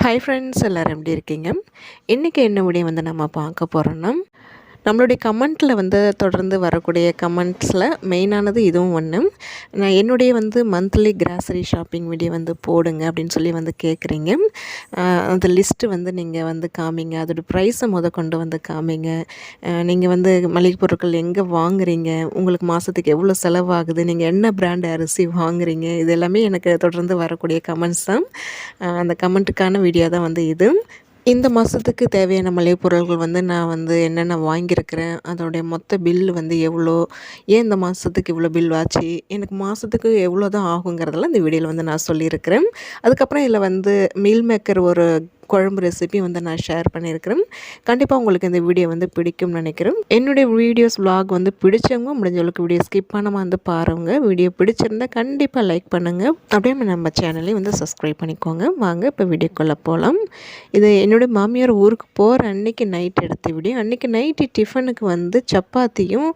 Hi friends எல்லோரும் எப்படி இருக்கீங்க? இன்றைக்கி என்ன வீடியோ வந்து நம்ம பார்க்க போகிறோன்னா நம்மளுடைய கமெண்ட்டில் வந்து தொடர்ந்து வரக்கூடிய கமெண்ட்ஸில் மெயினானது இதுவும் ஒன்று நான் என்னுடைய வந்து மந்த்லி கிராசரி ஷாப்பிங் வீடியோ வந்து போடுங்க அப்படின்னு சொல்லி வந்து கேட்குறீங்க அந்த லிஸ்ட்டு வந்து நீங்கள் வந்து காமிங்க. அதோடய ப்ரைஸை முத கொண்டு வந்து காமிங்க. நீங்கள் வந்து மளிகை பொருட்கள் எங்கே வாங்குறீங்க? உங்களுக்கு மாதத்துக்கு எவ்வளோ செலவாகுது? நீங்கள் என்ன பிராண்ட் அரிசி வாங்குறீங்க? இது எல்லாமே எனக்கு தொடர்ந்து வரக்கூடிய கமெண்ட்ஸ் தான். அந்த கமெண்ட்டுக்கான வீடியோ தான் வந்து இது. இந்த மாதத்துக்கு தேவையான மளிகை பொருட்கள் வந்து நான் வந்து என்னென்ன வாங்கியிருக்கிறேன் அதோடைய மொத்த பில் வந்து எவ்வளோ ஏன் இந்த மாதத்துக்கு இவ்வளோ பில் ஆச்சு எனக்கு மாதத்துக்கு எவ்வளோ தான் ஆகுங்கிறதெல்லாம் இந்த வீடியோவில் வந்து நான் சொல்லியிருக்கிறேன். அதுக்கப்புறம் இதில் வந்து மீல் மேக்கர் ஒரு குழம்பு ரெசிபி வந்து நான் ஷேர் பண்ணியிருக்கிறேன். கண்டிப்பாக உங்களுக்கு இந்த வீடியோ வந்து பிடிக்கும்னு நினைக்கிறேன். என்னுடைய வீடியோஸ் விலாக் வந்து பிடிச்சவங்க முடிஞ்சவங்களுக்கு வீடியோ ஸ்கிப் பண்ணாமல் வந்து பாருங்கள் வீடியோ பிடிச்சிருந்தா கண்டிப்பாக லைக் பண்ணுங்கள் அப்படியே நம்ம சேனலையும் வந்து சப்ஸ்கிரைப் பண்ணிக்கோங்க. வாங்க இப்போ வீடியோக்குள்ளே போகலாம் இது என்னுடைய மாமியார் ஊருக்கு போகிற அன்னைக்கு நைட் எடுத்த வீடியோ அன்றைக்கி நைட்டு டிஃபனுக்கு வந்து சப்பாத்தியும்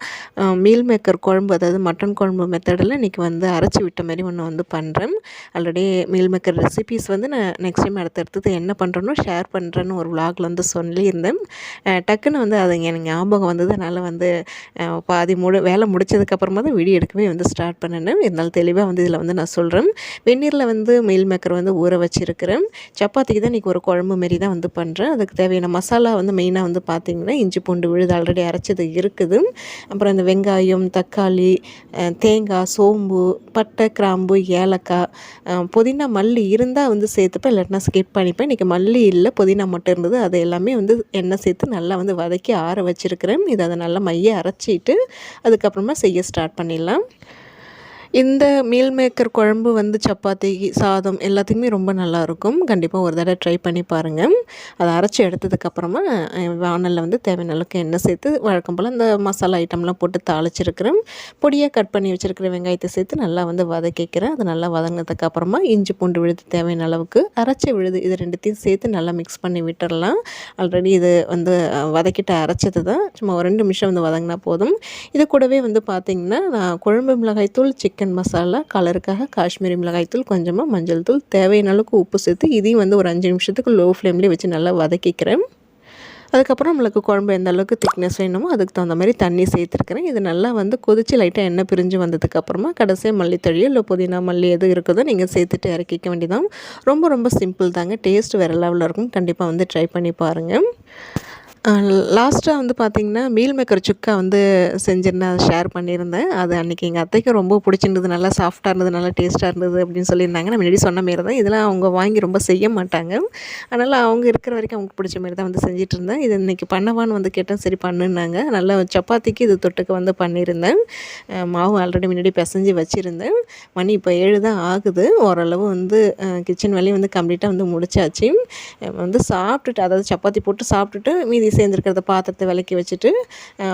மீல் மேக்கர் குழம்பு அதாவது மட்டன் குழம்பு மெத்தடில் இன்றைக்கி வந்து அரைச்சி விட்ட மாதிரி ஒன்று வந்து பண்ணுறேன் ஆல்ரெடி மீல் மேக்கர் ரெசிபீஸ் வந்து நான் நெக்ஸ்ட் டைம் அடுத்தடுத்தது என்ன பண்ணுறேன் பண்ணுறேன்னு ஷேர் பண்ணுறேன்னு ஒரு விலாகில் வந்து சொல்லியிருந்தேன். டக்குன்னு வந்து அது எனக்கு ஞாபகம் வந்தது. அதனால் வந்து பாதி முடி வேலை முடிச்சதுக்கப்புறமா தான் வீடியோ எடுக்கவே வந்து ஸ்டார்ட் பண்ணினேன். இருந்தாலும் தெளிவாக வந்து இதில் வந்து நான் சொல்கிறேன் வெந்நீரில் வந்து மீல் மேக்கர் வந்து ஊற வச்சுருக்கிறேன். சப்பாத்திக்கு தான் இன்றைக்கி ஒரு குழம்பு மாரி தான் வந்து பண்ணுறேன் அதுக்கு தேவையான மசாலா வந்து மெயினாக வந்து பார்த்திங்கன்னா இஞ்சி பூண்டு விழுது ஆல்ரெடி அரைச்சது இருக்குது. அப்புறம் இந்த வெங்காயம் தக்காளி தேங்காய் சோம்பு பட்டை கிராம்பு ஏலக்காய் புதினா மல்லி இருந்தால் வந்து சேர்த்துப்பேன். இல்லாட்டினா ஸ்கிப் பண்ணிப்பேன். இன்றைக்கி மல்லி மல்லி இல்லை புதினா மட்டும் இருந்தது. அதை எல்லாமே வந்து எண்ணெய் சேர்த்து நல்லா வந்து வதக்கி ஆற வச்சுருக்கிறேன். இதை அதை நல்லா மைய அரைச்சிட்டு அதுக்கப்புறமா செய்ய ஸ்டார்ட் பண்ணிடலாம். இந்த மீல் மேக்கர் குழம்பு வந்து சப்பாத்தி சாதம் எல்லாத்துக்குமே ரொம்ப நல்லாயிருக்கும். கண்டிப்பாக ஒரு தடவை ட்ரை பண்ணி பாருங்கள் அதை அரைச்சி எடுத்ததுக்கப்புறமா வானலில் வந்து தேவையான அளவுக்கு எண்ணெய் சேர்த்து வழக்கம் போல் அந்த மசாலா ஐட்டம்லாம் போட்டு தாளிச்சிருக்கிறேன். பொடியாக கட் பண்ணி வச்சுருக்கிற வெங்காயத்தை சேர்த்து நல்லா வந்து வதக்கிக்கிறேன். அது நல்லா வதங்கினதுக்கப்புறமா இஞ்சி பூண்டு விழுது தேவையான அளவுக்கு அரைச்சி விழுது இது ரெண்டுத்தையும் சேர்த்து நல்லா மிக்ஸ் பண்ணி விட்டுடலாம் ஆல்ரெடி இது வந்து வதக்கிட்டு அரைச்சது தான் சும்மா ஒரு ரெண்டு நிமிஷம் வந்து வதங்கினா போதும். இது கூடவே வந்து பார்த்திங்கன்னா நான் குழம்பு மிளகாய் தூள் சிக்கன் சிக்கன் மசாலா கலருக்காக காஷ்மீரி மிளகாய்த்தூள் கொஞ்சமாக மஞ்சள் தூள் தேவையான அளவுக்கு உப்பு சேர்த்து இதையும் வந்து ஒரு அஞ்சு நிமிஷத்துக்கு லோ ஃப்ளேம்லேயே வச்சு நல்லா வதக்கிக்கிறேன். அதுக்கப்புறம் நம்மளுக்கு குழம்பு எந்த அளவுக்கு திக்னஸ் வேணுமோ அதுக்கு தகுந்த மாதிரி தண்ணி சேர்த்துருக்குறேன். இது நல்லா வந்து கொதிச்சு லைட்டாக எண்ணெய் பிரிஞ்சு வந்ததுக்கப்புறமா கடைசியாக மல்லித்தழியோ இல்லை புதினா மல்லி எது இருக்குதோ நீங்கள் சேர்த்துட்டு இறக்கிக்க வேண்டியதான் ரொம்ப ரொம்ப சிம்பிள் தாங்க. டேஸ்ட் வேறு லெவலில் இருக்கும். கண்டிப்பாக வந்து ட்ரை பண்ணி பாருங்கள் லாஸ்ட்டாக வந்து பார்த்திங்கன்னா மீல் மேக்கர் சுக்கா வந்து செஞ்சுருந்தேன். அதை ஷேர் பண்ணியிருந்தேன். அது அன்றைக்கி எங்கள் அத்தைக்கு ரொம்ப பிடிச்சிருந்தது. நல்லா சாஃப்டாக இருந்தது நல்லா டேஸ்ட்டாக இருந்தது அப்படின்னு சொல்லியிருந்தாங்க. நான் முன்னாடி சொன்ன மாரி தான் இதெல்லாம் அவங்க வாங்கி ரொம்ப செய்ய மாட்டாங்க. அதனால் அவங்க இருக்கிற வரைக்கும் அவங்களுக்கு பிடிச்ச மாரி தான் வந்து செஞ்சுட்டு இருந்தேன். இது இன்றைக்கி பண்ணவான்னு வந்து கேட்டேன். சரி பண்ணுனாங்க நல்லா சப்பாத்திக்கு இது தொட்டுக்கு வந்து பண்ணியிருந்தேன். மாவு ஆல்ரெடி முன்னாடி பிசைஞ்சு வச்சுருந்தேன். மணி இப்போ ஏழு தான் ஆகுது. ஓரளவு வந்து கிச்சன் வேலையும் வந்து கம்ப்ளீட்டாக வந்து முடிச்சாச்சு. வந்து சாப்பிட்டுட்டு அதாவது சப்பாத்தி போட்டு சாப்பிட்டுட்டு மீதி சேர்ந்துருக்கிறத பாத்திரத்தை விளக்கி வச்சுட்டு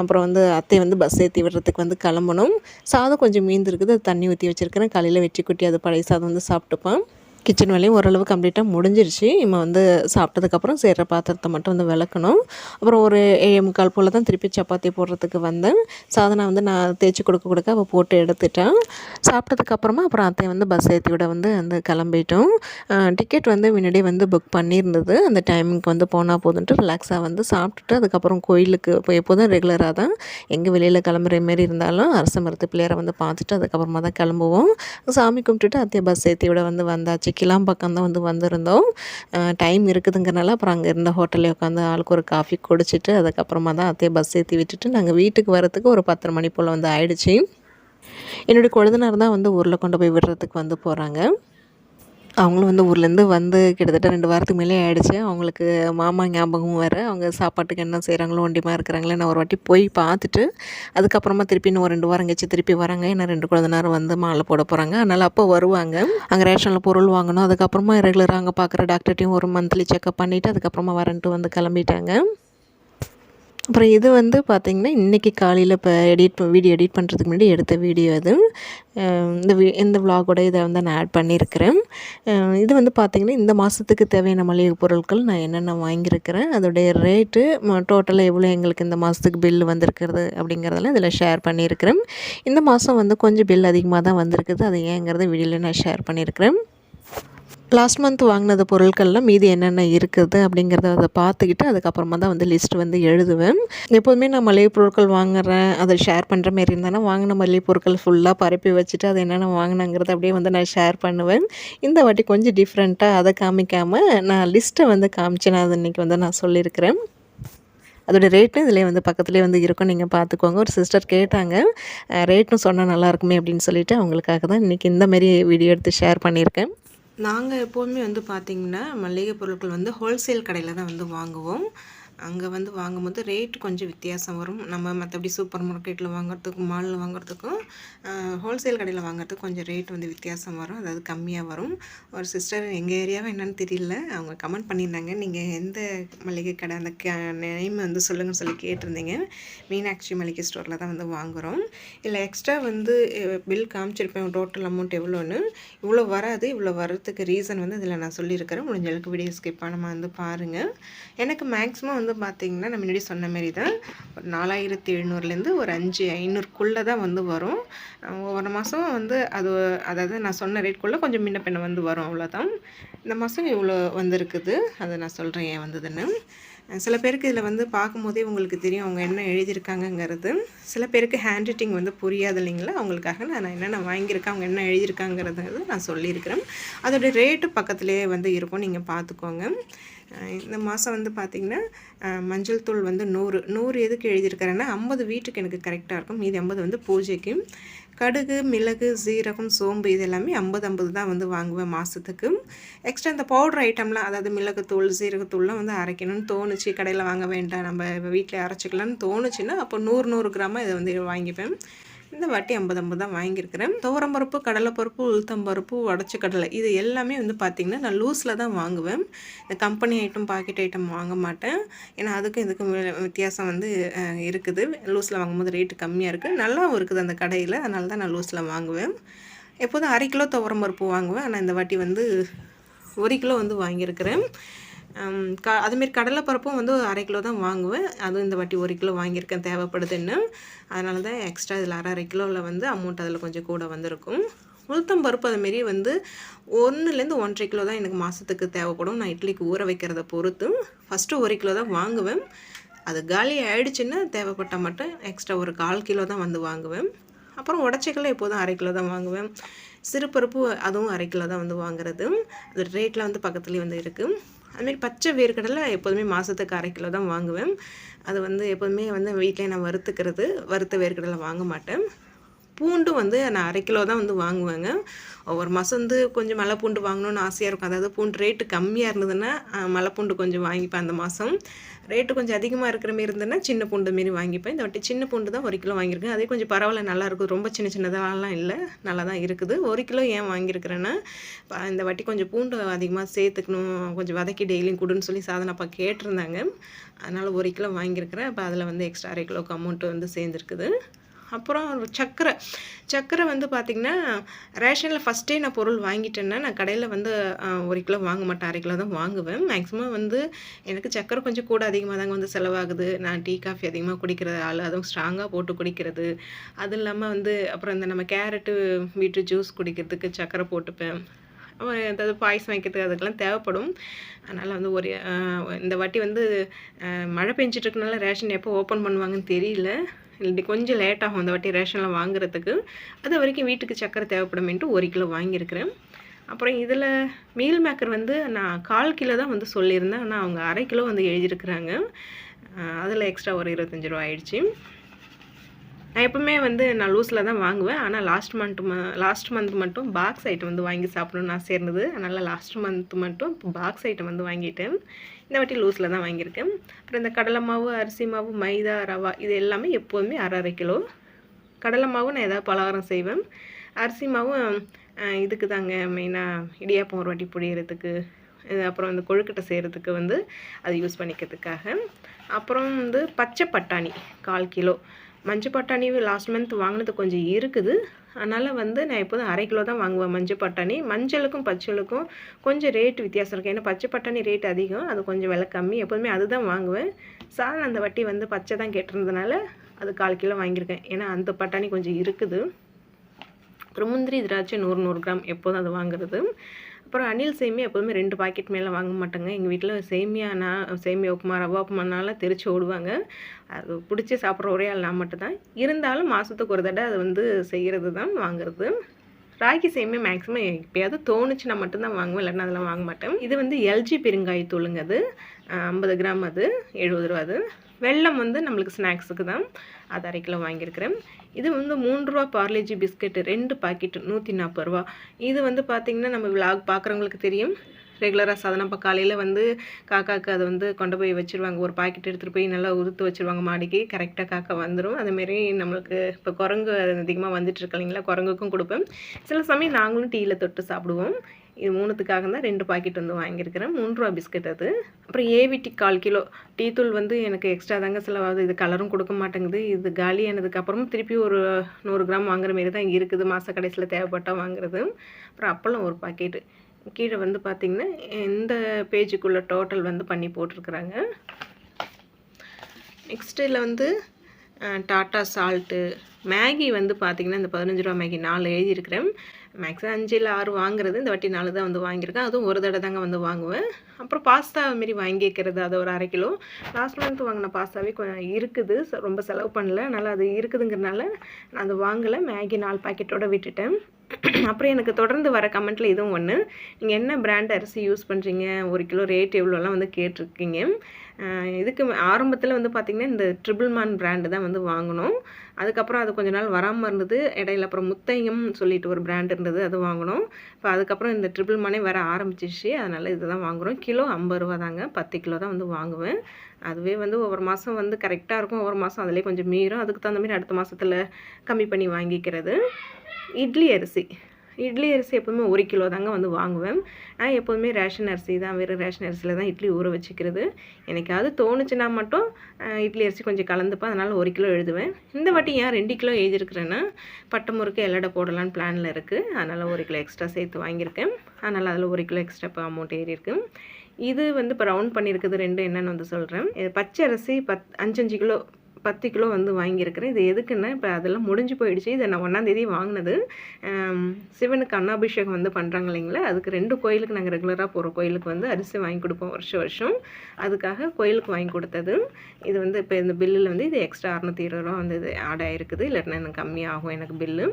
அப்புறம் வந்து அத்தை வந்து பஸ் ஏற்றி விடுறதுக்கு வந்து கிளம்பணும். சாதம் கொஞ்சம் மீந்திருக்குது அது தண்ணி ஊற்றி வச்சுருக்கிறேன். காலையில் வெற்றி குட்டி அது பழைய சாதம் வந்து சாப்பிட்டுப்பான். கிச்சன் வேலையும் ஓரளவு கம்ப்ளீட்டாக முடிஞ்சிருச்சு. நம்ம வந்து சாப்பிட்டதுக்கப்புறம் சேர்கிற பாத்திரத்தை மட்டும் வந்து விளக்கணும். அப்புறம் ஒரு ஏழு முக்கால் போல் தான் திருப்பி சப்பாத்தி போடுறதுக்கு வந்தேன். சாதனை வந்து நான் தேய்ச்சி கொடுக்க கொடுக்க அவள் போட்டு எடுத்துட்டேன். சாப்பிட்டதுக்கப்புறமா அப்புறம் அத்தை வந்து பஸ் ஏற்றி விட வந்து அந்த கிளம்பிட்டோம். டிக்கெட் வந்து முன்னாடியே வந்து புக் பண்ணியிருந்தது. அந்த டைமிங்க்கு வந்து போனால் போதுன்ட்டு ரிலாக்ஸாக வந்து சாப்பிட்டுட்டு அதுக்கப்புறம் கோயிலுக்கு இப்போ எப்போதும் ரெகுலராக தான் எங்கே வெளியில் கிளம்புற மாரி இருந்தாலும் அரச மரத்து பிள்ளையரை வந்து பார்த்துட்டு அதுக்கப்புறமா தான் கிளம்புவோம். சாமி கும்பிட்டுட்டு அத்தையை பஸ் ஏற்றி விட வந்து வந்தாச்சு. கிளாம் பக்கம் தான் வந்து வந்திருந்தோம். டைம் இருக்குதுங்கிறனால அப்புறம் அங்கே இருந்த ஹோட்டலில் உட்காந்து ஆளுக்கு ஒரு காஃபி குடிச்சிட்டு அதுக்கப்புறமா தான் அத்தையை பஸ் ஏற்றி விட்டுட்டு நாங்கள் வீட்டுக்கு வரத்துக்கு ஒரு பத்தரை மணி போல் வந்து ஆயிடுச்சு. என்னுடைய கொழுந்தனார் தான் வந்து ஊரில் கொண்டு போய் விடுறதுக்கு வந்து போகிறாங்க அவங்களும் வந்து ஊர்லேருந்து வந்து கிட்டத்தட்ட ரெண்டு வாரத்துக்கு மேலே ஆகிடுச்சு அவங்களுக்கு மாமா ஞாபகமும் வேறு. அவங்க சாப்பாட்டுக்கு என்ன செய்கிறாங்களோ ஒண்டியமாக இருக்கிறாங்களே நான் ஒரு வாட்டி போய் பார்த்துட்டு அதுக்கப்புறமா திருப்பி இன்னும் ஒரு ரெண்டு வாரம் கழிச்சு திருப்பி வராங்க. ஏன்னா ரெண்டு குழந்தை நேரம் வந்து மாலை போட போகிறாங்க அதனால் அப்போ வருவாங்க. அங்கே ரேஷனில் பொருள் வாங்கணும். அதுக்கப்புறமா ரெகுலராக அங்கே பார்க்குற டாக்டர்ட்டையும் ஒரு மந்த்லி செக்அப் பண்ணிவிட்டு அதுக்கப்புறமா வரன்ட்டு வந்து கிளம்பிட்டாங்க. அப்புறம் இது வந்து பார்த்திங்கன்னா இன்றைக்கி காலையில் இப்போ எடிட் வீடியோ எடிட் பண்ணுறதுக்கு முன்னாடி எடுத்த வீடியோ அது. இந்த வி இந்த விலாகோட இதை வந்து நான் ஆட் பண்ணியிருக்கிறேன். இது வந்து பார்த்திங்கன்னா இந்த மாதத்துக்கு தேவையான மளிகை பொருட்கள் நான் என்னென்ன வாங்கியிருக்கிறேன் அதோடைய ரேட்டு டோட்டலாக எவ்வளோ எங்களுக்கு இந்த மாதத்துக்கு பில்லு வந்திருக்கிறது அப்படிங்கிறதெல்லாம் இதில் ஷேர் பண்ணியிருக்கிறேன். இந்த மாதம் வந்து கொஞ்சம் பில் அதிகமாக தான் வந்திருக்குது அது ஏங்கிறத வீடியோவில் நான் ஷேர் பண்ணியிருக்கிறேன். லாஸ்ட் மந்த் வாங்கினது பொருட்களில் மீதி என்னென்ன இருக்குது அப்படிங்கிறத அதை பார்த்துக்கிட்டு அதுக்கப்புறமா தான் வந்து லிஸ்ட் வந்து எழுதுவேன். எப்போதுமே நான் மளிகை பொருட்கள் வாங்குறேன். அதை ஷேர் பண்ணுற மாரி இருந்தாலும் வாங்கின மளிகை பொருட்கள் ஃபுல்லாக பரப்பி வச்சுட்டு அது என்னென்ன வாங்கினாங்கிறத அப்படியே வந்து நான் ஷேர் பண்ணுவேன். இந்த வாட்டி கொஞ்சம் டிஃப்ரெண்ட்டாக அதை காமிக்காமல் நான் லிஸ்ட்டை வந்து காமிச்சு நான் அது இன்றைக்கி வந்து நான் சொல்லியிருக்கிறேன். அதோடய ரேட்டும் இதிலே வந்து பக்கத்துலேயே வந்து இருக்கும். நீங்கள் பார்த்துக்கோங்க. ஒரு சிஸ்டர் கேட்டாங்க ரேட்டும் சொன்னால் நல்லாயிருக்குமே அப்படின்னு சொல்லிட்டு அவங்களுக்காக தான் இன்றைக்கி இந்த மாரி வீடியோ எடுத்து ஷேர் பண்ணியிருக்கேன். நாங்கள் எப்போவுமே வந்து பார்த்திங்கன்னா மளிகை பொருட்கள் வந்து ஹோல்சேல் கடையில் தான் வந்து வாங்குவோம். அங்கே வந்து வாங்கும்போது ரேட் கொஞ்சம் வித்தியாசம் வரும். நம்ம மற்றபடி சூப்பர் மார்க்கெட்டில் வாங்குறதுக்கும் மாலில் வாங்குறதுக்கும் ஹோல்சேல் கடையில் வாங்குறதுக்கு கொஞ்சம் ரேட் வந்து வித்தியாசம் வரும். அதாவது கம்மியாக வரும். ஒரு சிஸ்டர் எங்கள் ஏரியாவை என்னன்னு தெரியல. அவங்க கமெண்ட் பண்ணியிருந்தாங்க. நீங்கள் எந்த மளிகை கடை அந்த நேம் வந்து சொல்லுங்கன்னு சொல்லி கேட்டிருந்தீங்க. மீனாட்சி மளிகை ஸ்டோரில் தான் வந்து வாங்குகிறோம் இல்லை எக்ஸ்ட்ரா வந்து பில் காமிச்சிருப்பேன். டோட்டல் அமௌண்ட் எவ்வளோன்னு. இவ்வளோ வராது. இவ்வளோ வரதுக்கு ரீசன் வந்து இதில் நான் சொல்லியிருக்கிறேன். முடிஞ்ச அளவுக்கு வீடியோ ஸ்கிப் பண்ணாமல் வந்து பாருங்கள் எனக்கு மேக்ஸிமம் வந்து வந்து பார்த்திங்கன்னா நம்ம முன்னாடி சொன்ன மாரி தான் ஒரு நாலாயிரத்தி எழுநூறுலேருந்து ஒரு அஞ்சு ஐநூறுக்குள்ளே தான் வந்து வரும். ஒவ்வொரு மாதம் வந்து அது அதாவது நான் சொன்ன ரேட்குள்ளே கொஞ்சம் முன்ன பின்ன வந்து வரும் அவ்வளோதான் இந்த மாதம் இவ்வளோ வந்திருக்குது. அதை நான் சொல்கிறேன் ஏன் வந்ததுன்னு. சில பேருக்கு இதில் வந்து பார்க்கும்போதே உங்களுக்கு தெரியும் அவங்க என்ன எழுதியிருக்காங்கங்கிறது. சில பேருக்கு ஹேண்ட் ரைட்டிங் வந்து புரியாது இல்லைங்களா? அவங்களுக்காக நான் என்னென்ன வாங்கியிருக்கேன் அவங்க என்ன எழுதியிருக்காங்கிறது நான் சொல்லியிருக்கிறேன். அதோடய ரேட்டு பக்கத்துலேயே வந்து இருக்கும். நீங்கள் பார்த்துக்கோங்க. இந்த மாதம் வந்து பார்த்திங்கன்னா மஞ்சள் தூள் வந்து நூறு நூறு எதுக்கு எழுதியிருக்கிறேன்னா ஐம்பது வீட்டுக்கு எனக்கு கரெக்டாக இருக்கும். மீதி ஐம்பது வந்து பூஜைக்கும் கடுகு மிளகு சீரகம் சோம்பு இது எல்லாமே ஐம்பது ஐம்பது தான் வந்து வாங்குவேன் மாதத்துக்கு எக்ஸ்ட்ரா இந்த பவுடர் ஐட்டம்லாம் அதாவது மிளகுத்தூள் சீரகத்தூள்லாம் வந்து அரைக்கணும்னு தோணுச்சு. கடையில் வாங்க வேண்டாம் நம்ம வீட்டில் அரைச்சிக்கலாம்னு தோணுச்சுன்னா அப்போ நூறு நூறு கிராமாக இதை வந்து வாங்கிப்பேன். இந்த வாட்டி ஐம்பது ஐம்பது தான் வாங்கியிருக்கிறேன். துவரம்பருப்பு கடலைப்பருப்பு உளுத்தம்பருப்பு உடச்சி கடலை இது எல்லாமே வந்து பார்த்திங்கன்னா நான் லூஸில் தான் வாங்குவேன். இந்த கம்பெனி ஐட்டம் பாக்கெட் ஐட்டம் வாங்க மாட்டேன். ஏன்னா அதுக்கும் இதுக்கும் வித்தியாசம் வந்து இருக்குது. லூஸில் வாங்கும்போது ரேட்டு கம்மியாக இருக்குது நல்லாவும் இருக்குது அந்த கடையில். அதனால தான் நான் லூஸில் வாங்குவேன். எப்போதும் அரை கிலோ துவரம்பருப்பு வாங்குவேன். ஆனால் இந்த வாட்டி வந்து ஒரு கிலோ வந்து வாங்கியிருக்கிறேன். க அதுமாரி கடலைப்பருப்பும் வந்து அரை கிலோ தான் வாங்குவேன். அதுவும் இந்த வாட்டி ஒரு கிலோ வாங்கியிருக்கேன் தேவைப்படுதுன்னு அதனால தான் எக்ஸ்ட்ரா இதில் அரை அரை கிலோவில் வந்து அமௌண்ட் அதில் கொஞ்சம் கூட வந்திருக்கும். உளுத்தம் பருப்பு அதுமாரி வந்து ஒன்றுலேருந்து ஒன்றரை கிலோ தான் எனக்கு மாதத்துக்கு தேவைப்படும். நான் இட்லிக்கு ஊற வைக்கிறத பொறுத்து ஃபஸ்ட்டு ஒரு கிலோ தான் வாங்குவேன். அது காலி ஆகிடுச்சின்னா தேவைப்பட்டால் மட்டும் எக்ஸ்ட்ரா ஒரு கால் கிலோ தான் வந்து வாங்குவேன். அப்புறம் உடச்சிக்கல எப்போதும் அரை கிலோ தான் வாங்குவேன். சிறுபருப்பு அதுவும் அரை கிலோ தான் வந்து வாங்குறது. அது ரேட்டில் வந்து பக்கத்துலேயே வந்து இருக்குது அதுமாரி பச்சை வேர்க்கடலை எப்போதுமே மாதத்துக்கு அரை கிலோ தான் வாங்குவேன். அது வந்து எப்போதுமே வந்து வீட்டிலே நான் வறுத்துக்கிறது வறுத்த வேர்க்கடலை வாங்க மாட்டேன். பூண்டும் வந்து நான் அரை கிலோ தான் வந்து வாங்குவேங்க. ஒவ்வொரு மாதம் வந்து கொஞ்சம் மலை பூண்டு வாங்கணும்னு ஆசையாக இருக்கும். அதாவது பூண்டு ரேட்டு கம்மியாக இருந்ததுன்னா மலை பூண்டு கொஞ்சம் வாங்கிப்பேன் அந்த மாதம் ரேட்டு கொஞ்சம் அதிகமாக இருக்கிற மாரி இருந்ததுன்னா சின்ன பூண்டு மாரி வாங்கிப்பேன். இந்த வாட்டி சின்ன பூண்டு தான் ஒரு கிலோ வாங்கியிருக்கேன். அதே கொஞ்சம் பரவாயில்ல நல்லாயிருக்கும் ரொம்ப சின்ன சின்னதாலாம் இல்லை. நல்லா தான் இருக்குது. ஒரு கிலோ ஏன் வாங்கியிருக்கிறேன்னா இந்த வாட்டி கொஞ்சம் பூண்டு அதிகமாக சேர்த்துக்கணும். கொஞ்சம் வதக்கி டெய்லியும் கொடுன்னு சொல்லி சாதனப்பா கேட்டிருந்தாங்க. அதனால் ஒரு கிலோ வாங்கியிருக்கிறேன். இப்போ அதில் வந்து எக்ஸ்ட்ரா அரை கிலோக்கு அமௌண்ட்டு வந்து சேர்ந்துருக்குது. அப்புறம் சக்கரை சர்க்கரை வந்து பார்த்திங்கன்னா ரேஷனில் ஃபஸ்ட்டே நான் பொருள் வாங்கிட்டேன்னா நான் கடையில் வந்து ஒரு கிலோ வாங்க மாட்டேன். அரை கிலோ தான் வாங்குவேன். மேக்ஸிமம் வந்து எனக்கு சக்கரை கொஞ்சம் கூட அதிகமாக தாங்க வந்து செலவாகுது. நான் டீ காஃபி அதிகமாக குடிக்கிறது ஆள் அதுவும் ஸ்ட்ராங்காக போட்டு குடிக்கிறது. அது இல்லாமல் வந்து அப்புறம் இந்த நம்ம கேரட்டு வீட்டு ஜூஸ் குடிக்கிறதுக்கு சக்கரை போட்டுப்பேன். ஏதாவது பாயசம் வைக்கிறதுக்கு அதுக்கெல்லாம் தேவைப்படும். அதனால் வந்து ஒரு இந்த வாட்டி வந்து மழை பெஞ்சிட்ருக்கனால ரேஷன் எப்போ ஓப்பன் பண்ணுவாங்கன்னு தெரியல. இல்லை கொஞ்சம் லேட் ஆகும் அந்த வாட்டி ரேஷனில் வாங்குறதுக்கு. அது வரைக்கும் வீட்டுக்கு சக்கரை தேவைப்படுமேன்ட்டு ஒரு கிலோ வாங்கியிருக்கிறேன். அப்புறம் இதில் மீல் மேக்கர் வந்து நான் கால் கிலோ தான் வந்து சொல்லியிருந்தேன். ஆனால் அவங்க அரை கிலோ வந்து எழுதியிருக்கிறாங்க. அதில் எக்ஸ்ட்ரா ஒரு இருபத்தஞ்சி ரூபா ஆயிடுச்சு. நான் எப்பவுமே வந்து நான் லூஸில் தான் வாங்குவேன். ஆனால் லாஸ்ட் மந்த் லாஸ்ட் மந்த் மட்டும் பாக்ஸ் ஐட்டம் வந்து வாங்கி சாப்பிடணும்னு ஆசை இருந்தது அதனால் லாஸ்ட் மந்த் மட்டும் பாக்ஸ் ஐட்டம் வந்து வாங்கிட்டேன். இந்த வாட்டி லூஸில் தான் வாங்கியிருக்கேன். அப்புறம் இந்த கடலை மாவு அரிசி மாவு மைதா ரவா இது எல்லாமே எப்போதுமே அரை அரை கிலோ. கடலை மாவு நான் எதாவது பலகாரம் செய்வேன். அரிசி மாவும் இதுக்கு தாங்க மெயினாக இடியாப்பம் ஒரு வாட்டி புழியறதுக்கு அப்புறம் இந்த கொழுக்கட்டை செய்கிறதுக்கு வந்து அது யூஸ் பண்ணிக்கிறதுக்காக. அப்புறம் வந்து பச்சை பட்டாணி கால் கிலோ. மஞ்சள் பட்டாணி லாஸ்ட் மந்த் வாங்கினது கொஞ்சம் இருக்குது. அதனால் வந்து நான் எப்போதும் அரை கிலோ தான் வாங்குவேன் மஞ்சள் பட்டாணி. மஞ்சளுக்கும் பச்சளுக்கும் கொஞ்சம் ரேட் வித்தியாசம் இருக்குது ஏன்னா பச்சை பட்டாணி ரேட் அதிகம். அது கொஞ்சம் விலை கம்மி. எப்போதுமே அதுதான் வாங்குவேன். சாதம் அந்த வட்டி வந்து பச்சை தான் கேட்டிருந்ததுனால அது கால் கிலோ வாங்கியிருக்கேன். ஏன்னா அந்த பட்டாணி கொஞ்சம் இருக்குது. அப்புறம் முந்திரி திராட்சை நூறு நூறு கிராம் எப்போதும் அது வாங்குறது. அப்புறம் அணில் சேமியா எப்போதுமே ரெண்டு பாக்கெட் மேலே வாங்க மாட்டேங்க. எங்கள் வீட்டில் சேமியா நான் சேமியா உப்புமா ரவா உப்புமானாலாம் தெரிச்சு ஓடுவாங்க. அது பிடிச்சி சாப்பிட்ற ஒரே ஆள் நான் மட்டும்தான். இருந்தாலும் மாதத்துக்கு ஒரு தடவை அது வந்து செய்கிறது தான் வாங்குறது. ராகி சேமியா மேக்ஸிமம் எப்பயாவது தோணுச்சுன்னா மட்டும்தான் வாங்குவேன். இல்லைன்னா அதெல்லாம் வாங்க மாட்டேன். இது வந்து எல்ஜி பெருங்காயத்தூளுங்க அது. ஐம்பது கிராம் அது எழுபது ரூபா அது. வெல்லம் வந்து நம்மளுக்கு ஸ்நாக்ஸுக்கு தான் அது அரை கிலோ வாங்கியிருக்கிறேன். இது வந்து மூன்று ரூபா பார்லேஜி பிஸ்கெட்டு ரெண்டு பாக்கெட்டு நூற்றி நாற்பது ரூபா. இது வந்து பார்த்திங்கன்னா நம்ம விலாக் பார்க்குறவங்களுக்கு தெரியும். ரெகுலராக சாதனம் இப்போ காலையில் வந்து காக்காவுக்கு அதை வந்து கொண்டு போய் வச்சுருவாங்க. ஒரு பாக்கெட் எடுத்துகிட்டு போய் நல்லா உதுத்து வச்சுருவாங்க மாடிக்கு. கரெக்டாக காக்கா வந்துடும் அதுமாரி நம்மளுக்கு இப்போ குரங்கு அதிகமாக வந்துட்டு இருக்கு இல்லைங்களா? குரங்குக்கும் கொடுப்பேன். சில சமயம் நாங்களும் டீயில் தொட்டு சாப்பிடுவோம். இது மூணுத்துக்காக தான் ரெண்டு பாக்கெட் வந்து வாங்கியிருக்கிறேன். மூணு ரூபா பிஸ்கட் அது. அப்புறம் ஏவிடி கால் கிலோ. டீ தூள் வந்து எனக்கு எக்ஸ்ட்ரா தாங்க செலவாகுது. இது கலரும் கொடுக்க மாட்டேங்குது. இது காலியானதுக்கப்புறம் திருப்பி ஒரு நூறு கிராம் வாங்குற மாரி தான் இருக்குது. மாத கடைசியில் தேவைப்பட்டால் வாங்குறது. அப்புறம் அப்பளம் ஒரு பாக்கெட்டு கீழே வந்து பார்த்திங்கன்னா இந்த பேஜுக்குள்ளே டோட்டல் வந்து பண்ணி போட்டிருக்குறாங்க. நெக்ஸ்ட் இதில் வந்து டாட்டா சால்ட்டு மேகி வந்து பார்த்திங்கன்னா இந்த பதினஞ்சு ரூபா மேகி நாலு எழுதியிருக்கிறேன். மேக்ஸிமம் அஞ்சு இல்லை ஆறு வாங்குறது இந்த வாட்டி நாலு தான் வந்து வாங்கியிருக்கேன். அதுவும் ஒரு தடவை தாங்க வந்து வாங்குவேன். அப்புறம் பாஸ்தா மாரி வாங்கிக்கிறது அது ஒரு அரை கிலோ. லாஸ்ட் மந்த் வாங்கின பாஸ்தாவே கொஞ்சம் இருக்குது. ச- ரொம்ப செலவு பண்ணல. அதனால் அது இருக்குதுங்கிறனால நான் அது வாங்கலை. மேகி நாலு பாக்கெட்டோடு விட்டுட்டேன். அப்புறம் எனக்கு தொடர்ந்து வர கமெண்ட்டில் இதுவும் ஒன்று நீங்கள் என்ன பிராண்ட் அரிசி யூஸ் பண்ணுறீங்க ஒரு கிலோ ரேட் எவ்வளோலாம் வந்து கேட்டிருக்கீங்க? இதுக்கு ஆரம்பத்தில் வந்து பார்த்திங்கன்னா இந்த ட்ரிபிள் மான் பிராண்டு தான் வந்து வாங்கினோம். அதுக்கப்புறம் அது கொஞ்ச நாள் வராமல் இருந்தது. இடையில அப்புறம் முத்தையம் சொல்லிட்டு ஒரு பிராண்ட் இருந்தது அது வாங்கினோம். இப்போ அதுக்கப்புறம் இந்த ட்ரிபிள் மானே வர ஆரம்பிச்சிச்சு அதனால் இதுதான் வாங்குகிறோம் கிலோ ஐம்பது ரூபா தாங்க. பத்து கிலோ தான் வந்து வாங்குவேன். அதுவே வந்து ஒவ்வொரு மாதம் வந்து கரெக்டாக இருக்கும். ஒவ்வொரு மாதம் அதிலே கொஞ்சம் மீறும். அதுக்கு தகுந்த மாதிரி அடுத்த மாதத்தில் கம்மி பண்ணி வாங்கிக்கிறது. இட்லி அரிசி. இட்லி அரிசி எப்போதுமே ஒரு கிலோ தாங்க வந்து வாங்குவேன். நான் எப்போதுமே ரேஷன் அரிசி தான் வெறும் ரேஷன் அரிசியில் தான் இட்லி ஊற வச்சுக்கிறது. எனக்காவது தோணுச்சுன்னா மட்டும் இட்லி அரிசி கொஞ்சம் கலந்துப்பேன். அதனால் ஒரு கிலோ எழுதுவேன். இந்த வாட்டி ஏன் ரெண்டு கிலோ எழுதியிருக்கிறேன்னா பட்டை முறுக்கு எல்லடை போடலான்னு பிளானில் இருக்குது அதனால் ஒரு கிலோ எக்ஸ்ட்ரா சேர்த்து வாங்கியிருக்கேன். அதனால் அதில் ஒரு கிலோ எக்ஸ்ட்ரா இப்போ அமௌண்ட் ஏறி இது வந்து இப்போ ரவுண்ட் பண்ணியிருக்குது ரெண்டு என்னென்னு வந்து சொல்கிறேன் பச்சை அரிசி பத் அஞ்சஞ்சு கிலோ பத்து கிலோ வந்து வாங்கியிருக்கிறேன். இது எதுக்குன்னா இப்போ அதெல்லாம் முடிஞ்சு போயிடுச்சு. இதை நான் ஒன்றாந்தேதி வாங்கினது. சிவனுக்கு அன்னாபிஷேகம் வந்து பண்ணுறாங்க இல்லைங்களா? அதுக்கு ரெண்டு கோயிலுக்கு நாங்கள் ரெகுலராக போகிற கோயிலுக்கு வந்து அரிசி வாங்கி கொடுப்போம் வருஷம் வருஷம். அதுக்காக கோயிலுக்கு வாங்கி கொடுத்தது. இது வந்து இப்போ இந்த பில்லில் வந்து இது எக்ஸ்ட்ரா அறநூற்றி இருபது ரூபா வந்து இது ஆட் ஆகிருக்குது இல்லைன்னா எனக்கு கம்மியாகும் எனக்கு பில்லு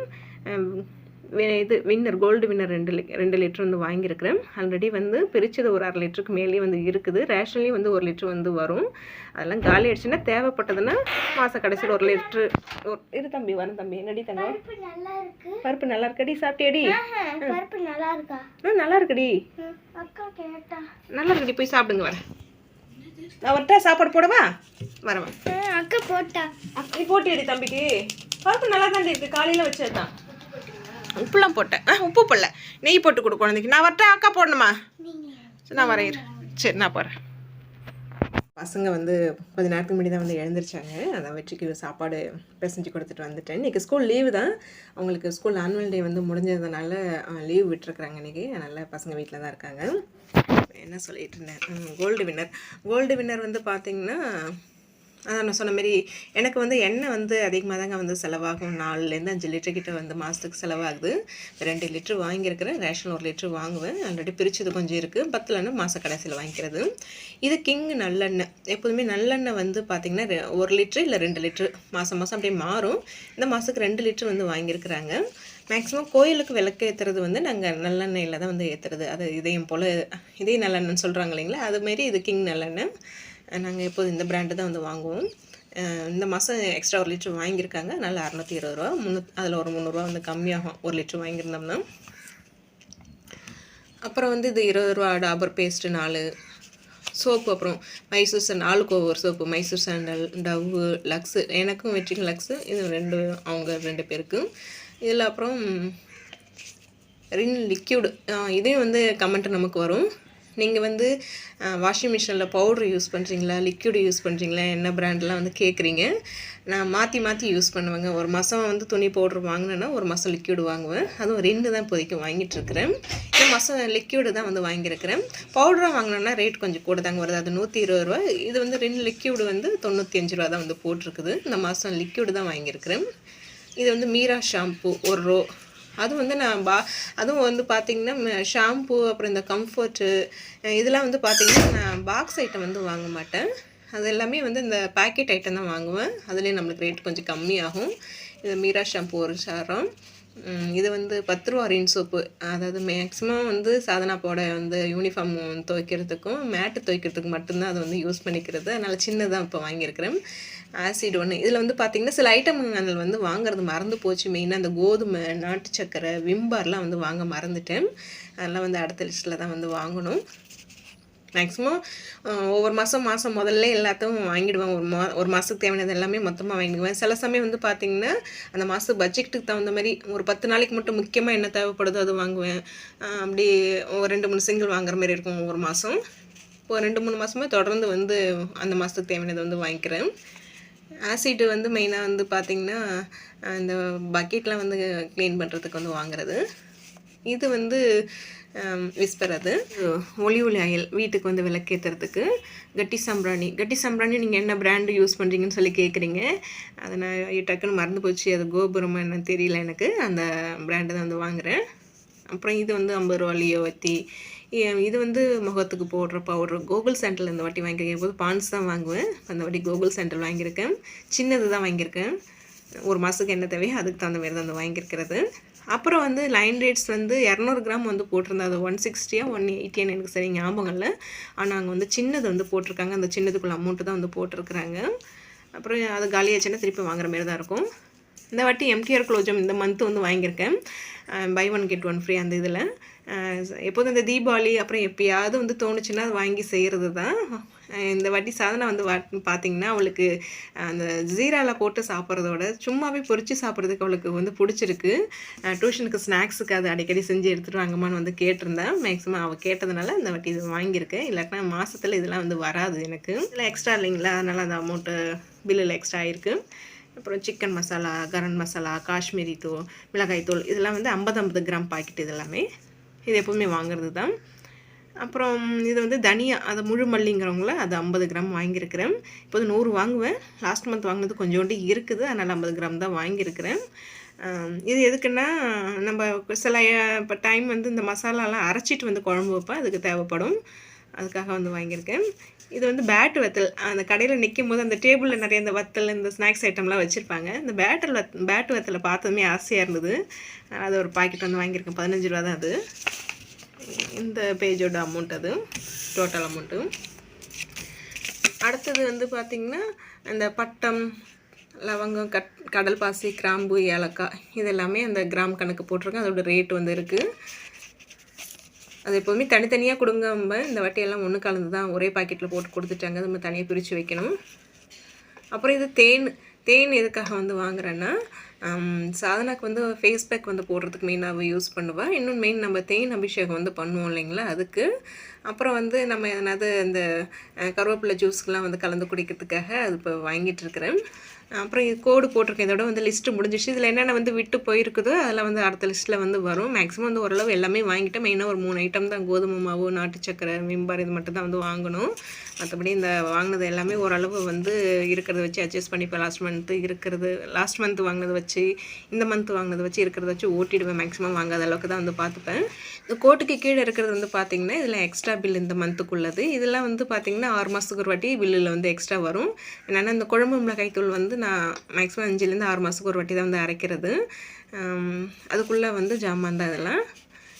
இது வின்னர் கோல்டு வின்னர் ரெண்டு ரெண்டு லிட்டர் வந்து வாங்கியிருக்கிறேன். ஆல்ரெடி வந்து பிரிச்சது ஒரு அரை லிட்டருக்கு மேலேயே வந்து இருக்குது. ரேஷன்லேயும் வந்து ஒரு லிட்டர் வந்து வரும். அதெல்லாம் காலி ஆயிடுச்சுன்னா தேவைப்பட்டதுன்னா மாத கடைசியில் ஒரு லிட்ரு ஒரு இரு தம்பி வரும் தம்பி. என்னடி தங்கம்? பருப்பு நல்லா இருக்கடி சாப்பிட்டியாடி? நல்லா இருக்கா? நல்லா இருக்குடி. அக்கா நல்லா இருக்குடி போய் சாப்பிடுங்க வரேன் நான் சாப்பாடு போடவா? வரவா அக்கா போட்டா. நீ போட்டியடி தம்பிக்கு. பருப்பு நல்லா தாண்டி இருக்கு காலையில் வச்சது தான் உப்புலாம் போட்டேன். ஆ உப்பு போடல. நெய் போட்டு கொடு குழந்தைக்கு. நான் வரட்டா அக்கா போடணுமா? சரி நான் இரு. சரி நான் போகிறேன் பசங்க வந்து கொஞ்ச நேரத்துக்கு முன்னாடி தான் வந்து எழுந்திரிச்சாங்க. அதான் வெற்றிக்கு சாப்பாடு பிசைஞ்சு கொடுத்துட்டு வந்துட்டேன். இன்றைக்கி ஸ்கூல் லீவு தான். அவங்களுக்கு ஸ்கூல் ஆனுவல் டே வந்து முடிஞ்சதுனால லீவ் விட்டுருக்குறாங்க இன்றைக்கி அதனால் பசங்க வீட்டில் தான் இருக்காங்க. என்ன சொல்லிட்டு இருந்தேன்? கோல்டு வின்னர் கோல்டு வின்னர் வந்து பார்த்திங்கன்னா அதான் நான் சொன்ன மாதிரி எனக்கு வந்து எண்ணெய் வந்து அதிகமாக தாங்க வந்து செலவாகும். நாலுலேருந்து அஞ்சு லிட்டர் கிட்ட வந்து மாதத்துக்கு செலவாகுது. ரெண்டு லிட்டர் வாங்கியிருக்கிறேன். ரேஷன் ஒரு லிட்டர் வாங்குவேன். ஆல்ரெடி பிரிச்சது கொஞ்சம் இருக்குது பத்துலன்னு மாத கடைசியில் வாங்கிக்கிறது. இது கிங் நல்லெண்ணெய். எப்போதுமே நல்லெண்ணெய் வந்து பார்த்திங்கன்னா ஒரு லிட்ரு இல்லை ரெண்டு லிட்ரு மாதம் மாதம் அப்படியே மாறும். இந்த மாதத்துக்கு ரெண்டு லிட்டர் வந்து வாங்கியிருக்கிறாங்க. மேக்ஸிமம் கோயிலுக்கு விளக்கு ஏற்றுறது வந்து நாங்கள் நல்லெண்ணெயில் தான் வந்து ஏற்றுறது அது இதயம் போல் இதய நல்லெண்ணெய்னு சொல்கிறாங்க இல்லைங்களா? அதுமாரி இது கிங் நல்லெண்ணெய். நாங்கள் எப்போதும் இந்த பிராண்டு தான் வந்து வாங்குவோம். இந்த மாதம் எக்ஸ்ட்ரா ஒரு லிட்டர் வாங்கியிருக்காங்க. அதனால் அறநூற்றி இருபது ரூபா. முந்நூற்றி அதில் ஒரு முந்நூறுரூவா வந்து கம்மியாகும். ஒரு லிட்டர் வாங்கியிருந்தோம்னா அப்புறம் வந்து இது இருபது ரூபா டாபர் பேஸ்ட்டு நாலு சோப்பு அப்புறம் மைசூர் சாண்ட் ஆளுக்கு ஒவ்வொரு soap Mysore sandal Dove Lux எனக்கும் வெற்றிக்கும் லக்ஸு இது ரெண்டு அவங்க ரெண்டு பேருக்கும் இதில் அப்புறம் ரின் லிக்யூடு இதையும் வந்து கமெண்ட் நமக்கு வரும். நீங்கள் வந்து வாஷிங் மிஷினில் பவுட்ரு யூஸ் பண்ணுறீங்களா லிக்யூடு யூஸ் பண்ணுறீங்களா என்ன ப்ராண்ட்லாம் வந்து கேட்குறீங்க நான் மாற்றி மாற்றி யூஸ் பண்ணுவேங்க. ஒரு மாதம் வந்து துணி பவுட்ரு வாங்கினேன்னா ஒரு மாதம் லிக்யூடு வாங்குவேன். அதுவும் ரெண்டு தான் இப்போதைக்கு வாங்கிட்டு இருக்கிறேன் இந்த மாதம் லிக்யூடு தான் வந்து வாங்கியிருக்கிறேன். பவுடராக வாங்கினோன்னா ரேட் கொஞ்சம் கூட தாங்க வருது. அது நூற்றி இருபது ரூபா இது வந்து ரெண்டு லிக்யூடு வந்து தொண்ணூற்றி அஞ்சு ரூபா தான் வந்து போட்டிருக்குது. இந்த மாதம் லிக்யூடு தான் வாங்கியிருக்கிறேன். இது வந்து மீரா ஷாம்பு ஒரு ரோ அது வந்து நான் பா அதுவும் வந்து பார்த்திங்கன்னா ஷாம்பு அப்புறம் இந்த கம்ஃபர்ட்டு இதெல்லாம் வந்து பார்த்திங்கன்னா நான் பாக்ஸ் ஐட்டம் வந்து வாங்க மாட்டேன். அது எல்லாமே வந்து இந்த பேக்கெட் ஐட்டம் தான் வாங்குவேன். அதுலேயே நம்மளுக்கு ரேட் கொஞ்சம் கம்மியாகும். இது மீரா ஷாம்பு ஒரு சாரம். இது வந்து பத்து ரூபா ரின் சோப்பு அதாவது மேக்ஸிமம் வந்து சாதனா போட வந்து யூனிஃபார்ம் துவைக்கிறதுக்கும் மேட்டு துவைக்கிறதுக்கு மட்டும்தான் அதை வந்து யூஸ் பண்ணிக்கிறது. அதனால் சின்னதாக இப்போ வாங்கியிருக்கிறேன். ஆசிட் ஒன்று இதில் வந்து பார்த்திங்கன்னா சில ஐட்டம் அதில் வந்து வாங்குறது மறந்து போச்சு. மெயினாக அந்த கோதுமை நாட்டு சக்கரை விம்பார்லாம் வந்து வாங்க மறந்துட்டேன். அதெல்லாம் வந்து அடுத்த லிஸ்ட்டில் தான் வந்து வாங்கணும். மேக்ஸிமம் ஒவ்வொரு மாதம் மாதம் முதல்ல எல்லாத்தையும் வாங்கிடுவேன். ஒரு மா ஒரு மாதத்துக்கு தேவையானது எல்லாமே மொத்தமாக வாங்கிடுவேன். சில சமயம் வந்து பார்த்திங்கன்னா அந்த மாத பட்ஜெட்டுக்கு தகுந்த மாதிரி ஒரு பத்து நாளைக்கு மட்டும் முக்கியமாக என்ன தேவைப்படுதோ அது வாங்குவேன். அப்படி ஒரு ரெண்டு மூணு சிங்கிள் வாங்குற மாதிரி இருக்கும் ஒவ்வொரு மாதம் இப்போ ரெண்டு மூணு மாதமே தொடர்ந்து வந்து அந்த மாதத்துக்கு தேவையானது வந்து வாங்கிக்கிறேன். ஆசிட் வந்து மெயினாக வந்து பார்த்திங்கன்னா இந்த பக்கெட்லாம் வந்து க்ளீன் பண்ணுறதுக்கு வந்து வாங்குறது. இது வந்து விஸ்பர் அது. ஒலி ஒலி ஆயில் வீட்டுக்கு வந்து விளக்கேற்றுறதுக்கு கட்டி சாம்பிராணி. கட்டி சாம்பிராணி நீங்கள் என்ன பிராண்டு யூஸ் பண்ணுறீங்கன்னு சொல்லி கேட்குறீங்க அதை நான் டக்குன்னு மறந்து போச்சு. அது கோபுரமா என்னன்னு தெரியல எனக்கு. அந்த பிராண்டு தான் வந்து வாங்குகிறேன் அப்புறம் இது வந்து ஐம்பது ரூபா லியோவத்தி இது வந்து முகத்துக்கு போடுற பவுடர் கோகுல் சென்டரில் இந்த வாட்டி வாங்கியிருக்கேன். போது பான்ஸ் தான் வாங்குவேன். அந்த வாட்டி கோகுல் சென்டர் வாங்கியிருக்கேன். சின்னது தான் வாங்கியிருக்கேன். ஒரு மாதத்துக்கு என்ன தேவையோ அதுக்கு தகுந்த மாதிரி தான் வந்து வாங்கியிருக்கிறது. அப்புறம் வந்து லைன் ரேட்ஸ் வந்து இரநூறு கிராம் வந்து போட்டிருந்தா அது ஒன் சிக்ஸ்டியா ஒன் எயிட்டியான்னு எனக்கு சரி ஞாபகம் இல்லை. ஆனால் அங்கே வந்து சின்னது வந்து போட்டிருக்காங்க. அந்த சின்னதுக்குள்ள அமௌண்ட்டு தான் வந்து போட்டிருக்கிறாங்க. அப்புறம் அது காலியாச்சுன்னா திருப்பி வாங்குற மாதிரி தான் இருக்கும். இந்த வாட்டி எம்டிஆர் குளோஜம் இந்த மந்த் வந்து வாங்கியிருக்கேன். Buy one get one free அந்த இதில். எப்போதும் இந்த தீபாவளி அப்புறம் எப்பயாவது வந்து தோணுச்சுன்னா அது வாங்கி செய்கிறது தான் இந்த வாட்டி சாதனை வந்து வா பார்த்தீங்கன்னா அவளுக்கு அந்த ஜீராவில் போட்டு சாப்பிட்றதோட சும்மாவே பொறிச்சு சாப்பிட்றதுக்கு அவளுக்கு வந்து பிடிச்சிருக்கு. டியூஷனுக்கு ஸ்நாக்ஸுக்கு அது அடிக்கடி செஞ்சு எடுத்துகிட்டு வாங்கம்மான்னு வந்து கேட்டிருந்தேன் மேக்ஸிமம் அவள் கேட்டதுனால இந்த வாட்டி இது வாங்கியிருக்கேன். இல்லாட்டினா மாதத்தில் இதெல்லாம் வந்து வராது எனக்கு. இல்லை எக்ஸ்ட்ரா இல்லைங்களா? அதனால் அந்த அமௌண்ட்டு பில்லில் எக்ஸ்ட்ரா ஆயிருக்கு. அப்புறம் சிக்கன் மசாலா கரன் மசாலா காஷ்மீரி தூள் மிளகாய் தூள் இதெல்லாம் வந்து ஐம்பது ஐம்பது கிராம் பாக்கெட் இது எல்லாமே இது எப்போவுமே வாங்குறது தான் அப்புறம் இது வந்து தனியா அது முழு மல்லிங்கிறவங்கள அது ஐம்பது கிராம் வாங்கியிருக்கிறேன். இப்போது நூறு வாங்குவேன். லாஸ்ட் மந்த் வாங்கினது கொஞ்சோண்டு இருக்குது. அதனால் ஐம்பது கிராம் தான் வாங்கியிருக்கிறேன். இது எதுக்குன்னா நம்ம சில இப்போ டைம் வந்து இந்த மசாலாலாம் அரைச்சிட்டு வந்து குழம்பு வைப்பேன். அதுக்கு தேவைப்படும். அதுக்காக வந்து வாங்கியிருக்கேன். இது வந்து பேட் வத்தல். அந்த கடையில் நிற்கும் போது அந்த டேபிளில் நிறைய இந்த வத்தல் இந்த ஸ்நாக்ஸ் ஐட்டம்லாம் வச்சுருப்பாங்க. இந்த பேட்டல் வத் பேட் வத்தலை பார்த்ததுமே ஆசையாக இருந்தது. அது ஒரு பாக்கெட் வந்து வாங்கியிருக்கேன். பதினஞ்சு ரூபா தான் அது. இந்த பேஜோட அமௌண்ட் அது. டோட்டல் அமௌண்ட்டு அடுத்தது வந்து பார்த்திங்கன்னா இந்த பட்டம் லவங்கம் கட் கடல் பாசி கிராம்பு ஏலக்காய் இதெல்லாமே அந்த கிராம் கணக்கு போட்டிருக்கேன். அதோட ரேட் வந்து இருக்குது அது எப்போதுமே தனித்தனியாக கொடுங்காம இந்த வாட்டியெல்லாம் ஒன்று கலந்து தான் ஒரே பாக்கெட்டில் போட்டு கொடுத்துட்டாங்க. நம்ம தனியாக பிரித்து வைக்கணும். அப்புறம் இது தேன் தேன் எதுக்காக வந்து வாங்குறேன்னா சாதனாக்கு வந்து ஃபேஸ் பேக் வந்து போடுறதுக்கு மெயினாக யூஸ் பண்ணுவேன் இன்னும் மெயின் நம்ம தேன் அபிஷேகம் வந்து பண்ணுவோம் இல்லைங்களா? அதுக்கு அப்புறம் வந்து நம்ம என்னது இந்த கருவேப்பிலை ஜூஸ்க்கெலாம் வந்து கலந்து குடிக்கிறதுக்காக அது இப்போ வாங்கிட்டு இருக்கிறேன் அப்புறம் இது கோடு போட்டிருக்கேன். இதோட வந்து லிஸ்ட்டு முடிஞ்சிச்சு இதில் என்னென்ன வந்து விட்டு போயிருக்குதோ அதெல்லாம் வந்து அடுத்த லிஸ்ட்டில் வந்து வரும். மேக்ஸிமம் வந்து ஓரளவு எல்லாமே வாங்கிட்டேன். மெயினாக ஒரு மூணு ஐட்டம் தான். கோதுமை மாவு நாட்டு சக்கரை விம்பார் இது மட்டும் தான் வந்து வாங்கணும். மற்றபடி இந்த வாங்கினது எல்லாமே ஓரளவு வந்து இருக்கிறத வச்சு அட்ஜஸ்ட் பண்ணிப்பேன் லாஸ்ட் மந்த்து இருக்கிறது லாஸ்ட் மந்த் வாங்கினது வச்சு இந்த மந்த் வாங்கினதை வச்சு இருக்கிறத வச்சு ஓட்டிடுவேன். மேக்ஸிமம் வாங்காத அளவுக்கு தான் வந்து பார்த்துப்பேன். இந்த கோட்டுக்கு கீழே இருக்கிறது வந்து பார்த்திங்கன்னா இதில் எக்ஸ்ட்ரா பில் இந்த மந்த்துக்குள்ளது இதெல்லாம் வந்து பார்த்திங்கன்னா ஆறு மாதத்துக்கு ஒரு வாட்டி பில்லில் வந்து எக்ஸ்ட்ரா வரும். என்னென்னா இந்த குழம்பு மிளகாய் தூள் வந்து நான் மேக்ஸிமம் அஞ்சுலேருந்து ஆறு மாதத்துக்கு ஒரு வாட்டி தான் வந்து அரைக்கிறது. அதுக்குள்ளே வந்து ஜாமான் தான் இதெல்லாம்.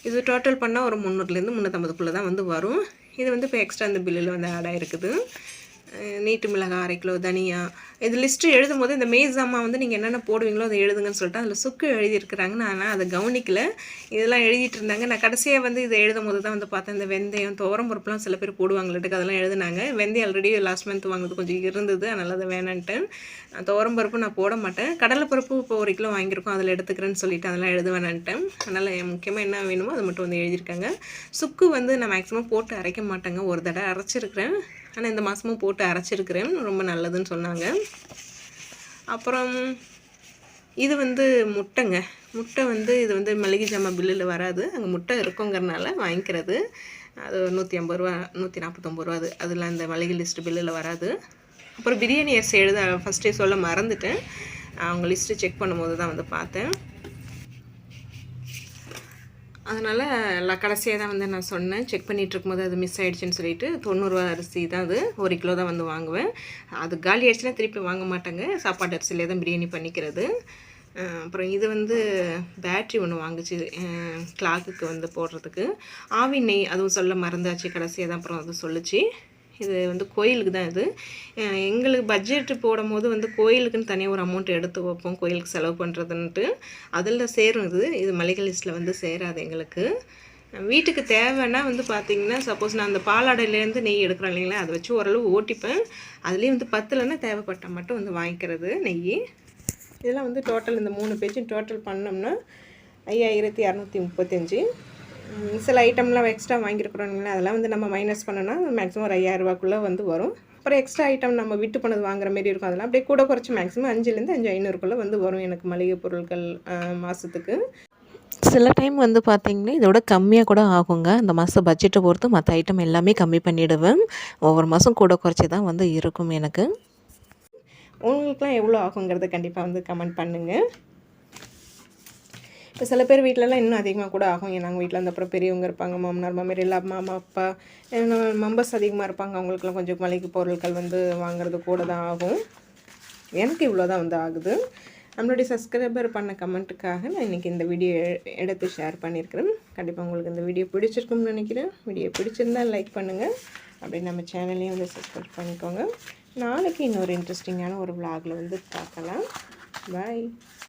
இது டோட்டல் பண்ணால் ஒரு முந்நூறுலேருந்து முந்நூற்றம்பதுக்குள்ளே தான் வந்து வரும். இது வந்து இப்போ எக்ஸ்ட்ரா அந்த பில்லில் வந்து ஆட் ஆகிருக்குது நீட்டு மிளகாய் அரை கிலோ தனியா. இது லிஸ்ட்டு எழுதும் போது இந்த மேஸாமா வந்து நீங்கள் என்னென்ன போடுவீங்களோ அதை எழுதுங்கன்னு சொல்லிட்டு அதில் சுக்கு எழுதியிருக்கிறாங்க நான் ஆனால் அதை கவனிக்கல. இதெல்லாம் எழுதிட்டு இருந்தாங்க. நான் கடைசியாக வந்து இதை எழுதும் போது தான் வந்து பார்த்தேன். இந்த வெந்தயம் துவரம் பருப்புலாம் சில பேர் போடுவாங்களாட்டுக்கு அதெல்லாம் எழுதுனாங்க. வெந்தயம் ஆல்ரெடி லாஸ்ட் மந்த் வாங்கினது கொஞ்சம் இருந்தது. அதனால் அதை வேணான்ட்டேன். துவரம் பருப்பு நான் போட மாட்டேன். கடலை பருப்பு இப்போ ஒரு கிலோ வாங்கியிருக்கோம். அதில் எடுத்துக்கிறேன்னு சொல்லிட்டு அதெல்லாம் எழுத வேணான்ட்டேன் அதனால் முக்கியமாக என்ன வேணுமோ அதை மட்டும் வந்து எழுதியிருக்காங்க. சுக்கு வந்து நான் மேக்ஸிமம் போட்டு அரைக்க மாட்டேங்க. ஒரு தடவை அரைச்சிருக்கிறேன். ஆனால் இந்த மாதமும் போட்டு அரைச்சிருக்கிறேன். ரொம்ப நல்லதுன்னு சொன்னாங்க. அப்புறம் இது வந்து முட்டைங்க. முட்டை வந்து இது வந்து மளிகை ஜாமான் பில்லில் வராது. அங்கே முட்டை இருக்குங்கிறனால வாங்கிக்கிறது. அது நூற்றி ஐம்பது ரூபா நூற்றி நாற்பத்தொம்பது ரூபா அது. அதில் அந்த மளிகை லிஸ்ட்டு பில்லில் வராது. அப்புறம் பிரியாணி அரிசி எழுத ஃபஸ்ட்டே சொல்ல மறந்துட்டேன். அவங்க லிஸ்ட்டு செக் பண்ணும்போது தான் வந்து பார்த்தேன். அதனால் எல்லாம் கடைசியாக தான் வந்து நான் சொன்னேன். செக் பண்ணிகிட்ருக்கும் போது அது மிஸ் ஆகிடுச்சின்னு சொல்லிட்டு தொண்ணூறுரூவா அரிசி தான் அது. ஒரு கிலோ தான் வந்து வாங்குவேன். அது காலி ஆயிடுச்சுன்னா திருப்பி வாங்க மாட்டேங்க. சாப்பாடு அரிசியிலே தான் பிரியாணி பண்ணிக்கிறது. அப்புறம் இது வந்து பேட்ரி ஒன்று வாங்குச்சு. கிளாக்குக்கு வந்து போடுறதுக்கு. ஆவி நெய் அதுவும் சொல்ல மறந்தாச்சு. கடைசியாக தான் அப்புறம் அது சொல்லுச்சு. இது வந்து கோயிலுக்கு தான் இது. எங்களுக்கு பட்ஜெட் போடும் போது வந்து கோயிலுக்குன்னு தனியாக ஒரு அமௌண்ட் எடுத்து வைப்போம் கோயிலுக்கு செலவு பண்ணுறதுன்ட்டு அதில் சேரும் இது. இது மளிகை லிஸ்ட்டில் வந்து சேராது எங்களுக்கு. வீட்டுக்கு தேவைன்னா வந்து பார்த்திங்கன்னா சப்போஸ் நான் அந்த பாலாடையிலேருந்து நெய் எடுக்கிறேன் இல்லைங்களா அதை வச்சு ஓரளவு ஓட்டிப்பேன். அதுலேயும் வந்து பத்துலன்னா தேவைப்பட்டால் மட்டும் வந்து வாங்கிக்கிறது நெய். இதெல்லாம் வந்து டோட்டல் இந்த மூணு பேஜும் டோட்டல் பண்ணோம்னா ஐயாயிரத்தி இரநூத்தி முப்பத்தஞ்சு. சில ஐட்டம்லாம் எக்ஸ்ட்ரா வாங்கியிருக்கிறோங்களா அதெல்லாம் வந்து நம்ம மைனஸ் பண்ணோன்னா மேக்ஸிமம் ஒரு ஐயாயிரரூபாக்குள்ளே வந்து வரும். அப்புறம் எக்ஸ்ட்ரா ஐட்டம் நம்ம விட்டு பண்ணது வாங்குற மாதிரி இருக்கும். அதெல்லாம் அப்படியே கூட குறைச்சி மேக்ஸிமம் அஞ்சுலேருந்து அஞ்சு ஐநூறுக்குள்ளே வந்து வரும் எனக்கு மளிகை பொருட்கள் மாதத்துக்கு சில டைம் வந்து பார்த்திங்கன்னா இதோட கம்மியாக கூட ஆகுங்க. அந்த மாதம் பட்ஜெட்டை பொறுத்து மற்ற ஐட்டம் எல்லாமே கம்மி பண்ணிவிடுவேன் ஒவ்வொரு மாதம் கூட குறைச்சி தான் வந்து இருக்கும் எனக்கு. உங்களுக்குலாம் எவ்வளோ ஆகுங்கிறத கண்டிப்பாக வந்து கமெண்ட் பண்ணுங்கள் இப்போ சில பேர் வீட்டிலலாம் இன்னும் அதிகமாக கூட ஆகும். ஏன்னா நாங்கள் வீட்டில் அப்புறம் பெரியவங்க இருப்பாங்க மாமனார் மாமியார் இல்லை மாமா அப்பா மெம்பர்ஸ் அதிகமாக இருப்பாங்க. அவங்களுக்குலாம் கொஞ்சம் மளிகை பொருட்கள் வந்து வாங்குறது கூட தான் ஆகும். எனக்கு இவ்வளோ தான் வந்து ஆகுது. நம்மளுடைய சப்ஸ்கிரைபர் பண்ண கமெண்ட்டுக்காக நான் இன்றைக்கி இந்த வீடியோ எடுத்து ஷேர் பண்ணியிருக்கிறேன். கண்டிப்பாக உங்களுக்கு இந்த வீடியோ பிடிச்சிருக்கும்னு நினைக்கிறேன். வீடியோ பிடிச்சிருந்தா லைக் பண்ணுங்கள் அப்படியே நம்ம சேனலையும் வந்து சப்ஸ்கிரைப் பண்ணிக்கோங்க. நாளைக்கு இன்னொரு இன்ட்ரெஸ்டிங்கான ஒரு vlogல வந்து பார்க்கலாம். பாய்